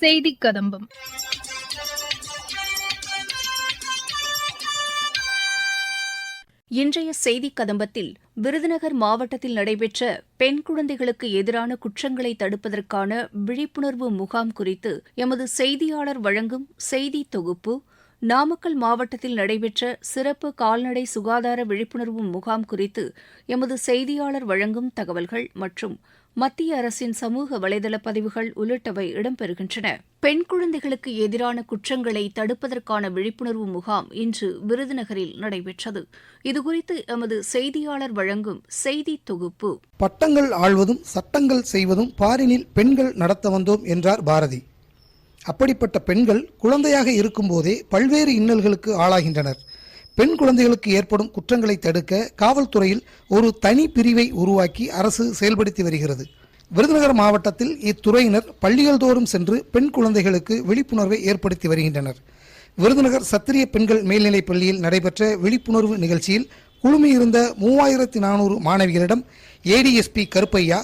செய்தி கதம்பம். இன்றைய செய்தி கதம்பத்தில் விருதுநகர் மாவட்டத்தில் நடைபெற்ற பெண் குழந்தைகளுக்கு எதிரான குற்றங்களை தடுப்பதற்கான விழிப்புணர்வு முகாம் குறித்து எமது செய்தியாளர் வழங்கும் செய்தி தொகுப்பு நாமக்கல் மாவட்டத்தில் நடைபெற்ற சிறப்பு கால்நடை சுகாதார விழிப்புணர்வு முகாம் குறித்து எமது செய்தியாளர் வழங்கும் தகவல்கள் மற்றும் மத்திய அரசின் சமூக வலைதள பதிவுகள் உள்ளிட்டவை இடம்பெறுகின்றன. பெண் குழந்தைகளுக்கு எதிரான குற்றங்களை தடுப்பதற்கான விழிப்புணர்வு முகாம் இன்று விருதுநகரில் நடைபெற்றது. இதுகுறித்து எமது செய்தியாளர் வழங்கும் செய்தி தொகுப்பு. பட்டங்கள் ஆழ்வதும் சட்டங்கள் செய்வதும் பாரினில் பெண்கள் நடத்த வந்தோம் என்றார் பாரதி. அப்படிப்பட்ட பெண்கள் குழந்தையாக இருக்கும்போதே பல்வேறு இன்னல்களுக்கு ஆளாகின்றனர். பெண் குழந்தைகளுக்கு ஏற்படும் குற்றங்களை தடுக்க காவல்துறையில் ஒரு தனி பிரிவை உருவாக்கி அரசு செயல்படுத்தி வருகிறது. விருதுநகர் மாவட்டத்தில் இத்துறையினர் பள்ளிகள் தோறும் சென்று பெண் குழந்தைகளுக்கு விழிப்புணர்வை ஏற்படுத்தி வருகின்றனர். விருதுநகர் சத்திரிய பெண்கள் மேல்நிலைப் பள்ளியில் நடைபெற்ற விழிப்புணர்வு நிகழ்ச்சியில் குழுமியிருந்த மூவாயிரத்தி நானூறு மாணவிகளிடம் ஏடிஎஸ்பி கருப்பையா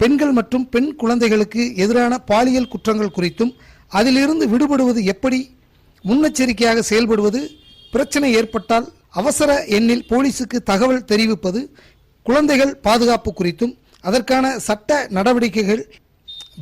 பெண்கள் மற்றும் பெண் குழந்தைகளுக்கு எதிரான பாலியல் குற்றங்கள் குறித்தும் அதிலிருந்து விடுபடுவது எப்படி முன்னெச்சரிக்கையாக செயல்படுவது பிரச்சனை ஏற்பட்டால் அவசர எண்ணில் போலீசுக்கு தகவல் தெரிவிப்பது குழந்தைகள் பாதுகாப்பு குறித்தும் அதற்கான சட்ட நடவடிக்கைகள்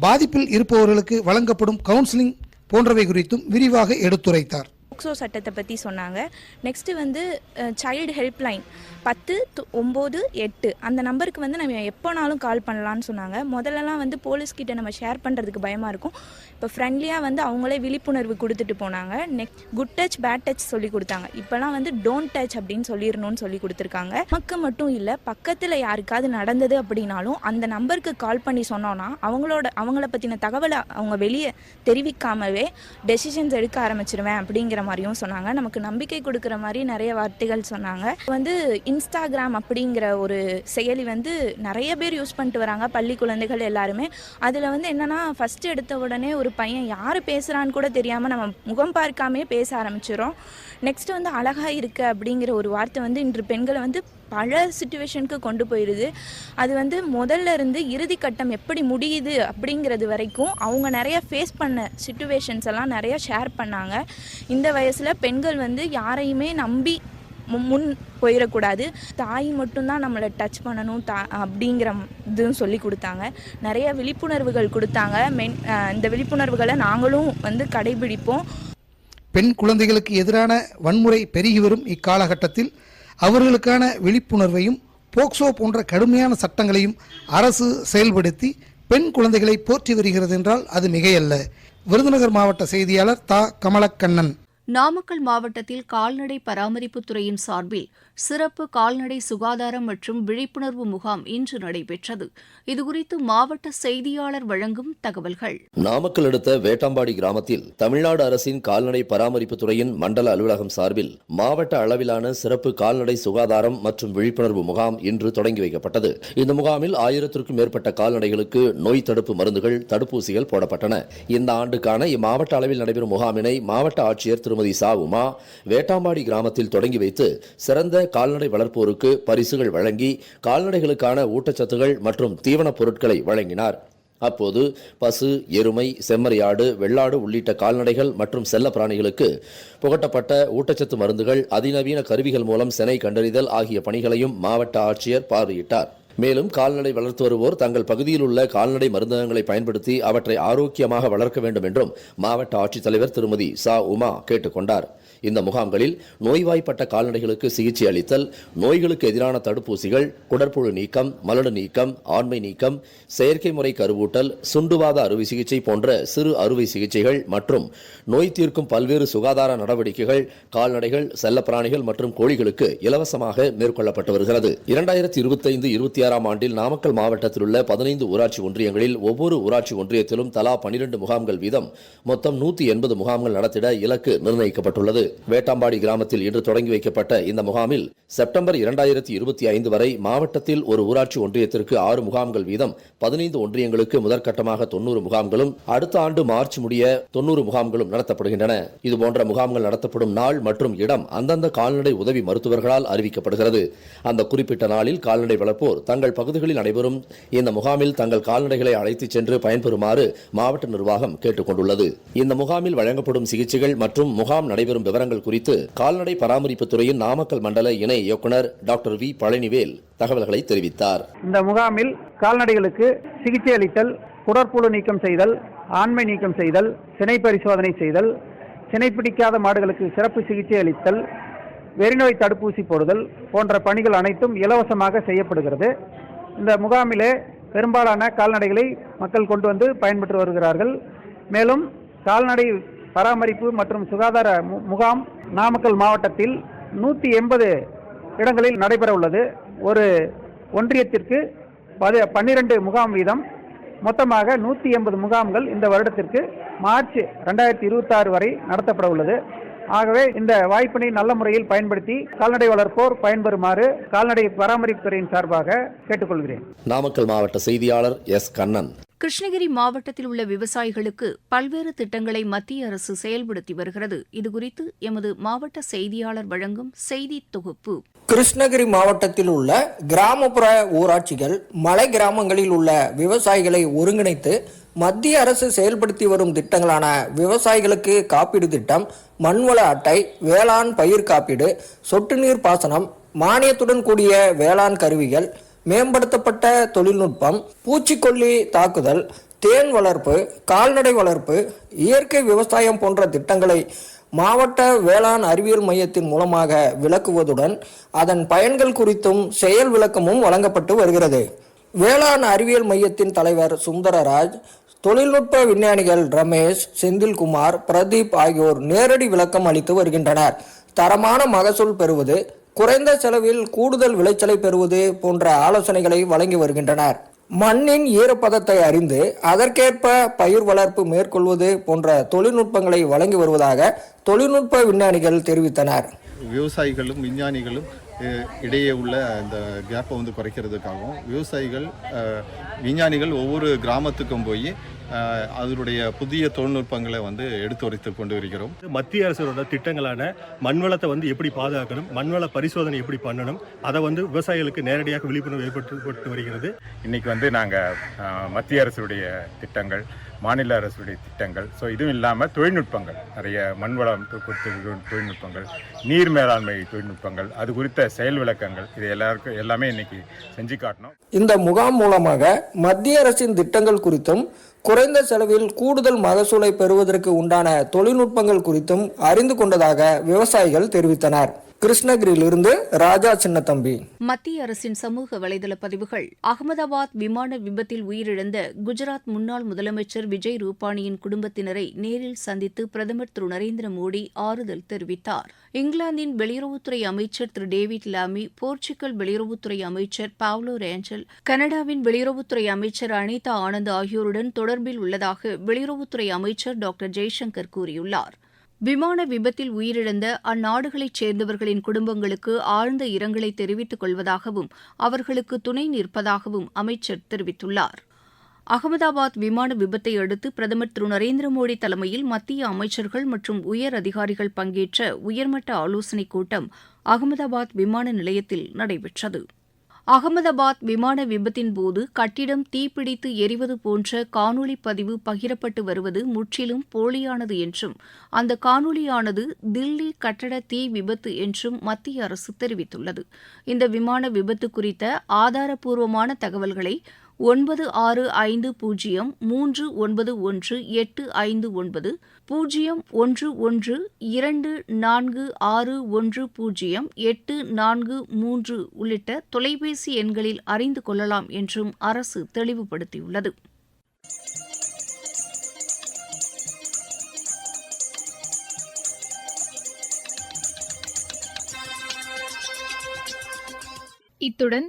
பாதிப்பில் இருப்பவர்களுக்கு வழங்கப்படும் கவுன்சிலிங் போன்றவை குறித்தும் விரிவாக எடுத்துரைத்தார். போக்சோ சட்டத்தை பற்றி சொன்னாங்க. நெக்ஸ்ட்டு வந்து சைல்டு ஹெல்ப்லைன் பத்து து- ஒம்பது எட்டு. அந்த நம்பருக்கு வந்து நம்ம எப்போனாலும் கால் பண்ணலான்னு சொன்னாங்க. முதல்லலாம் வந்து போலீஸ்கிட்ட நம்ம ஷேர் பண்ணுறதுக்கு பயமாக இருக்கும். இப்போ ஃப்ரெண்ட்லியாக வந்து அவங்களே விழிப்புணர்வு கொடுத்துட்டு போனாங்க. Next good touch bad touch சொல்லி கொடுத்தாங்க. இப்போலாம் வந்து டோன்ட் டச் அப்படின்னு சொல்லிடணும்னு சொல்லி கொடுத்துருக்காங்க. நமக்கு மட்டும் இல்லை பக்கத்தில் யாருக்காவது நடந்தது அப்படின்னாலும் அந்த நம்பருக்கு கால் பண்ணி சொன்னோன்னா அவங்களோட அவங்கள பற்றின தகவலை அவங்க வெளியே தெரிவிக்காமவே டெசிஷன்ஸ் எடுக்க ஆரம்பிச்சிருவேன் அப்படிங்கிற மாதிரியும் சொன்னாங்க. நமக்கு நம்பிக்கை கொடுக்குற மாதிரி நிறைய வார்த்தைகள் சொன்னாங்க. வந்து இன்ஸ்டாகிராம் அப்படிங்கிற ஒரு செயலி வந்து நிறைய பேர் யூஸ் பண்ணிட்டு வராங்க. பள்ளி குழந்தைகள் எல்லாருமே. அதில் வந்து என்னென்னா ஃபஸ்ட்டு எடுத்த உடனே ஒரு பையன் யார் பேசுகிறான்னு கூட தெரியாமல் நம்ம முகம் பார்க்காமே பேச ஆரம்பிச்சிடும் நெக்ஸ்ட் வந்து அழகாக இருக்குது அப்படிங்கிற ஒரு வார்த்தை வந்து இன்று பெண்களை வந்து பல சுச்சுவேஷனுக்கு கொண்டு போயிடுது அது வந்து முதல்ல இருந்து இறுதி கட்டம் எப்படி முடியுது அப்படிங்கிறது வரைக்கும் அவங்க நிறைய ஃபேஸ் பண்ண சுச்சுவேஷன்ஸ் எல்லாம் நிறைய ஷேர் பண்ணாங்க. இந்த வயசில் பெண்கள் வந்து யாரையுமே நம்பி முன் போயிடக்கூடாது. தாய் மட்டும்தான் நம்மளை டச் பண்ணணும் தா அப்படிங்கிற இதுவும் சொல்லி கொடுத்தாங்க. நிறைய விழிப்புணர்வுகள் கொடுத்தாங்க. மென் இந்த விழிப்புணர்வுகளை நாங்களும் வந்து கடைபிடிப்போம். பெண் குழந்தைகளுக்கு எதிரான வன்முறை பெருகி வரும் இக்காலகட்டத்தில் அவர்களுக்கான விழிப்புணர்வையும் போக்சோ போன்ற கடுமையான சட்டங்களையும் அரசு செயல்படுத்தி பெண் குழந்தைகளை போற்றி வருகிறது என்றால் அது மிகையல்ல. விருதுநகர் மாவட்ட செய்தியாளர் தா. கமலக்கண்ணன். நாமக்கல் மாவட்டத்தில் கால்நடை பராமரிப்புத் துறையின் சார்பில் சிறப்பு கால்நடை சுகாதாரம் மற்றும் விழிப்புணர்வு முகாம் இன்று நடைபெற்றது. இதுகுறித்து மாவட்ட செய்தியாளர் வழங்கும் தகவல்கள். நாமக்கல் அடுத்த வேட்டாம்பாடி கிராமத்தில் தமிழ்நாடு அரசின் கால்நடை பராமரிப்புத் துறையின் மண்டல அலுவலகம் சார்பில் மாவட்ட அளவிலான சிறப்பு கால்நடை சுகாதாரம் மற்றும் விழிப்புணர்வு முகாம் இன்று தொடங்கி வைக்கப்பட்டது. இந்த முகாமில் ஆயிரத்திற்கும் மேற்பட்ட கால்நடைகளுக்கு நோய் தடுப்பு மருந்துகள் தடுப்பூசிகள் போடப்பட்டன. இந்த ஆண்டுக்கான இம்மாவட்ட அளவில் நடைபெறும் முகாமினை மாவட்ட ஆட்சியர் திரு திருமதி சா உமா வேட்டாம்பாடி கிராமத்தில் தொடங்கி வைத்து சிறந்த கால்நடை வளர்ப்போருக்கு பரிசுகள் வழங்கி கால்நடைகளுக்கான ஊட்டச்சத்துகள் மற்றும் தீவனப் பொருட்களை வழங்கினார். அப்போது பசு எருமை செம்மறியாடு வெள்ளாடு உள்ளிட்ட கால்நடைகள் மற்றும் செல்ல பிராணிகளுக்கு புகட்டப்பட்ட ஊட்டச்சத்து மருந்துகள் அதிநவீன கருவிகள் மூலம் செனை கண்டறிதல் ஆகிய பணிகளையும் மாவட்ட ஆட்சியர் பார்வையிட்டார். மேலும் கால்நடை வளர்த்து வருவோர் தங்கள் பகுதியில் உள்ள கால்நடை மருந்தகங்களை பயன்படுத்தி அவற்றை ஆரோக்கியமாக வளர்க்க வேண்டும் என்றும் மாவட்ட ஆட்சித்தலைவர் திருமதி சா உமா கேட்டுக்கொண்டார் இந்த முகாம்களில் நோய்வாய்ப்பட்ட கால்நடைகளுக்கு சிகிச்சை அளித்தல் நோய்களுக்கு எதிரான தடுப்பூசிகள் குடற்புழு நீக்கம் மலடு நீக்கம் ஆண்மை நீக்கம் செயற்கை முறை கருவூட்டல் சுண்டுவாத அறுவை சிகிச்சை போன்ற சிறு அறுவை சிகிச்சைகள் மற்றும் நோய் தீர்க்கும் பல்வேறு சுகாதார நடவடிக்கைகள் கால்நடைகள் செல்லப்பிராணிகள் மற்றும் கோழிகளுக்கு இலவசமாக மேற்கொள்ளப்பட்டு வருகிறது. இரண்டாயிரத்தி இருபத்தைந்து இருபத்தி ஆறாம் ஆண்டில் நாமக்கல் மாவட்டத்தில் உள்ள பதினைந்து ஊராட்சி ஒன்றியங்களில் ஒவ்வொரு ஊராட்சி ஒன்றியத்திலும் தலா பனிரெண்டு முகாம்கள் வீதம் மொத்தம் நூத்தி எண்பது முகாம்கள் நடத்திட இலக்கு நிர்ணயிக்கப்பட்டுள்ளது. வேட்டாம்பாடி கிராமத்தில் இன்று தொடங்கி வைக்கப்பட்ட இந்த முகாமில் செப்டம்பர் இரண்டாயிரத்தி இருபத்தி ஐந்து வரை மாவட்டத்தில் ஒரு ஊராட்சி ஒன்றியத்திற்கு ஆறு முகாம்கள் வீதம் பதினைந்து ஒன்றியங்களுக்கு முதற்கட்டமாக தொன்னூறு முகாம்களும் அடுத்த ஆண்டு மார்ச் முடிய தொன்னூறு முகாம்களும் நடத்தப்படுகின்றன. இதுபோன்ற முகாம்கள் நடத்தப்படும் நாள் மற்றும் இடம் அந்தந்த கால்நடை உதவி மருத்துவர்களால் அறிவிக்கப்படுகிறது. அந்த குறிப்பிட்ட நாளில் கால்நடை வளர்ப்போர் தங்கள் பகுதிகளில் நடைபெறும். இந்த முகாமில் தங்கள் கால்நடைகளை அழைத்துச் சென்று பயன்பெறுமாறு மாவட்ட நிர்வாகம் கேட்டுக் கொண்டுள்ளது இந்த முகாமில் வழங்கப்படும் சிகிச்சைகள் மற்றும் முகாம் நடைபெறும் விவரங்கள் குறித்து கால்நடை பராமரிப்பு துறையின் நாமக்கல் மண்டல இணை இயக்குநர் டாக்டர் வி. பழனிவேல் தகவல்களை தெரிவித்தார். இந்த முகாமில் கால்நடைகளுக்கு சிகிச்சை அளித்தல் குடற்புழு நீக்கம் செய்தல் ஆண்மை நீக்கம் செய்தல் சினை பரிசோதனை செய்தல் சினை பிடிக்காத மாடுகளுக்கு சிறப்பு சிகிச்சை அளித்தல் வெறிநோய் தடுப்பூசி போடுதல் போன்ற பணிகள் அனைத்தும் இலவசமாக செய்யப்படுகிறது. இந்த முகாமிலே பெரும்பாலான கால்நடைகளை மக்கள் கொண்டு வந்து பயன்பெற்று வருகிறார்கள். மேலும் கால்நடை பராமரிப்பு மற்றும் சுகாதார மு- முகாம் நாமக்கல் மாவட்டத்தில் நூற்றி எண்பது இடங்களில் நடைபெற உள்ளது. ஒரு ஒன்றியத்திற்கு பது பன்னிரண்டு முகாம் வீதம். மொத்தமாக நூற்றி எண்பது முகாம்கள் இந்த வருடத்திற்கு மார்ச் ரெண்டாயிரத்தி இருபத்தாறு வரை நடத்தப்பட உள்ளது. ஆகவே இந்த வாய்ப்பினை நல்ல முறையில் பயன்படுத்தி கால்நடை வளர்ப்போர் பயன்பெறுமாறு கால்நடை பராமரிப்புத்துறையின் சார்பாக கேட்டுக்கொள்கிறேன். நாமக்கல் மாவட்ட செய்தியாளர் எஸ். கண்ணன். கிருஷ்ணகிரி மாவட்டத்தில் உள்ள விவசாயிகளுக்கு பல்வேறு திட்டங்களை மத்திய அரசு செயல்படுத்தி வருகிறது. இதுகுறித்து எமது மாவட்ட செய்தியாளர் வழங்கும் செய்தி தொகுப்பு. கிருஷ்ணகிரி மாவட்டத்தில் உள்ள கிராமப்புற ஊராட்சிகள் மலை கிராமங்களில் உள்ள விவசாயிகளை ஒருங்கிணைத்து மத்திய அரசு செயல்படுத்தி வரும் திட்டங்களான விவசாயிகளுக்கு காப்பீடு திட்டம் மண்வள அட்டை வேளாண் பயிர் காப்பீடு சொட்டு நீர் பாசனம் மானியத்துடன் கூடிய வேளாண் கருவிகள் மேம்படுத்தப்பட்ட தொழில்நுட்பம் பூச்சிக்கொல்லி தாக்குதல் தேன் வளர்ப்பு கால்நடை வளர்ப்பு இயற்கை விவசாயம் போன்ற திட்டங்களை மாவட்ட வேளாண் அறிவியல் மையத்தின் மூலமாக விளக்குவதுடன் அதன் பயன்கள் குறித்தும் செயல் விளக்கமும் வழங்கப்பட்டு வருகிறது. வேளாண் அறிவியல் மையத்தின் தலைவர் சுந்தரராஜ் தொழில்நுட்ப விஞ்ஞானிகள் ரமேஷ் செந்தில்குமார் பிரதீப் ஆகியோர் நேரடி விளக்கம் அளித்து வருகின்றனர். தரமான மகசூல் பெறுவது குறைந்த செலவில் கூடுதல் விளைச்சலை பெறுவது போன்ற ஆலோசனைகளை வழங்கி வருகின்றனர். மண்ணின் ஈரப்பதத்தை அறிந்து அதற்கேற்ப பயிர் வளர்ப்பு மேற்கொள்வது போன்ற தொழில்நுட்பங்களை வழங்கி வருவதாக தொழில்நுட்ப விஞ்ஞானிகள் தெரிவித்தனர். விவசாயிகளும் விஞ்ஞானிகளும் இடையே உள்ள இந்த கேப்பை வந்து குறைக்கிறதுக்காகவும் விவசாயிகள் விஞ்ஞானிகள் ஒவ்வொரு கிராமத்துக்கும் போய் அதனுடைய புதிய தொழில்நுட்பங்களை வந்து எடுத்துரைத்து கொண்டு வருகிறோம். மத்திய அரசோட திட்டங்களான மண்வளத்தை வந்து எப்படி பாதுகாக்கணும் மண்வள பரிசோதனை எப்படி பண்ணணும் அதை வந்து விவசாயிகளுக்கு நேரடியாக விழிப்புணர்வு ஏற்படுத்தப்பட்டு வருகிறது. இன்னைக்கு வந்து நாங்கள் மத்திய அரசுடைய திட்டங்கள் மாநில அரசுடைய திட்டங்கள். ஸோ இதுவும் இல்லாமல் தொழில்நுட்பங்கள். நிறைய மண் வளம் தொழில்நுட்பங்கள். நீர் மேலாண்மை தொழில்நுட்பங்கள். அது குறித்த செயல் விளக்கங்கள். இது எல்லாருக்கும் எல்லாமே இன்னைக்கு செஞ்சு காட்டணும். இந்த முகாம் மூலமாக மத்திய அரசின் திட்டங்கள் குறித்தும் குறைந்த செலவில் கூடுதல் மகசூலை பெறுவதற்கு உண்டான தொழில்நுட்பங்கள் குறித்தும் அறிந்து கொண்டதாக விவசாயிகள் தெரிவித்தனர். கிருஷ்ணகிரியிலிருந்து ராஜா சின்னத்தம்பி மத்திய அரசின் சமூக வலைதள பதிவுகள் அகமதாபாத் விமான விபத்தில் உயிரிழந்த குஜராத் முன்னாள் முதலமைச்சர் விஜய் ரூபானியின் குடும்பத்தினரை நேரில் சந்தித்து பிரதமர் திரு நரேந்திர மோடி ஆறுதல் தெரிவித்தார். இங்கிலாந்தின் வெளியுறவுத்துறை அமைச்சர் திரு டேவிட் லாமி போர்ச்சுகல் வெளியுறவுத்துறை அமைச்சர் பாவ்லோ ரேஞ்சல் கனடாவின் வெளியுறவுத்துறை அமைச்சர் அனிதா ஆனந்த் ஆகியோருடன் தொடர்பில் உள்ளதாக வெளியுறவுத்துறை அமைச்சர் டாக்டர் ஜெய்சங்கர் கூறியுள்ளார். விமான விபத்தில் உயிரிழந்த அந்நாடுகளைச் சேர்ந்தவர்களின் குடும்பங்களுக்கு ஆழ்ந்த இரங்கலை தெரிவித்துக் கொள்வதாகவும் அவர்களுக்கு துணை நிற்பதாகவும் அமைச்சர் தெரிவித்துள்ளார். அகமதாபாத் விமான விபத்தை அடுத்து பிரதமர் திரு. நரேந்திர மோடி தலைமையில் மத்திய அமைச்சர்கள் மற்றும் உயர் அதிகாரிகள் பங்கேற்ற உயர்மட்ட ஆலோசனைக் கூட்டம் அகமதாபாத் விமான நிலையத்தில் நடைபெற்றது. அகமதாபாத் விமான விபத்தின் போது கட்டிடம் தீப்பிடித்து எரிவது போன்ற காணொலி பதிவு பகிரப்பட்டு வருவது முற்றிலும் போலியானது என்றும் அந்த காணொலியானது தில்லி கட்டட தீ விபத்து என்றும் மத்திய அரசு தெரிவித்துள்ளது. இந்த விமான விபத்து குறித்த ஆதாரப்பூர்வமான தகவல்களை ஒன்பது ஆறு ஐந்து பூஜ்ஜியம் மூன்று ஒன்பது ஒன்று எட்டு ஐந்து ஒன்பது பூஜ்ஜியம் ஒன்று ஒன்று இரண்டு நான்கு ஆறு ஒன்று பூஜ்ஜியம் எட்டு நான்கு மூன்று உள்ளிட்ட தொலைபேசி எண்களில் அறிந்து கொள்ளலாம் என்றும் அரசு தெளிவுபடுத்தியுள்ளது. இத்துடன்